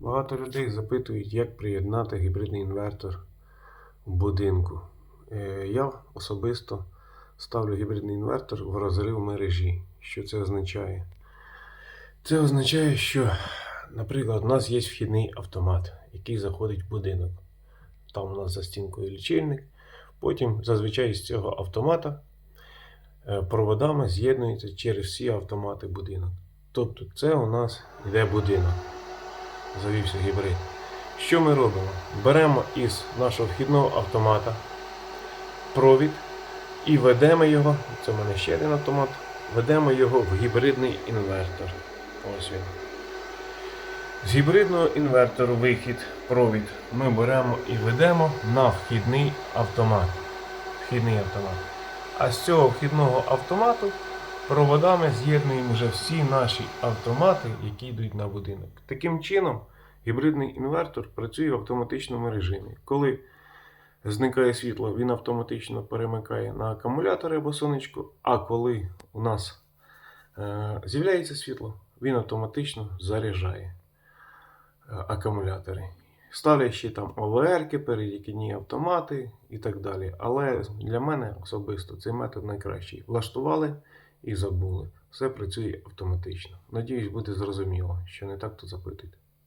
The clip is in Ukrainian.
Багато людей запитують, як приєднати гібридний інвертор в будинку. Е, Я особисто ставлю гібридний інвертор в розрив мережі. Що це означає? Це означає, що, наприклад, у нас є вхідний автомат, який заходить в будинок. Там у нас за стінкою лічильник. Потім зазвичай з цього автомата е, проводами з'єднується через всі автомати будинок. Тобто це у нас йде будинок. Завівся гібрид. Що ми робимо? Беремо із нашого вхідного автомата провід і ведемо його. Це в мене ще один автомат. Ведемо його в гібридний інвертор. Ось він. З гібридного інвертору вихід, провід ми беремо і ведемо на вхідний автомат. Вхідний автомат. А з цього вхідного автомату проводами з'єднуємо вже всі наші автомати, які йдуть на будинок. Таким чином, гібридний інвертор працює в автоматичному режимі. Коли зникає світло, він автоматично перемикає на акумулятори або сонечко, а коли у нас е, з'являється світло, він автоматично заряджає е, акумулятори. Ставлять ще там ОВР, перехідні автомати і так далі. Але для мене особисто цей метод найкращий. Влаштували і забули. Все працює автоматично. Надіюсь, буде зрозуміло. Що не так, то запитуйте.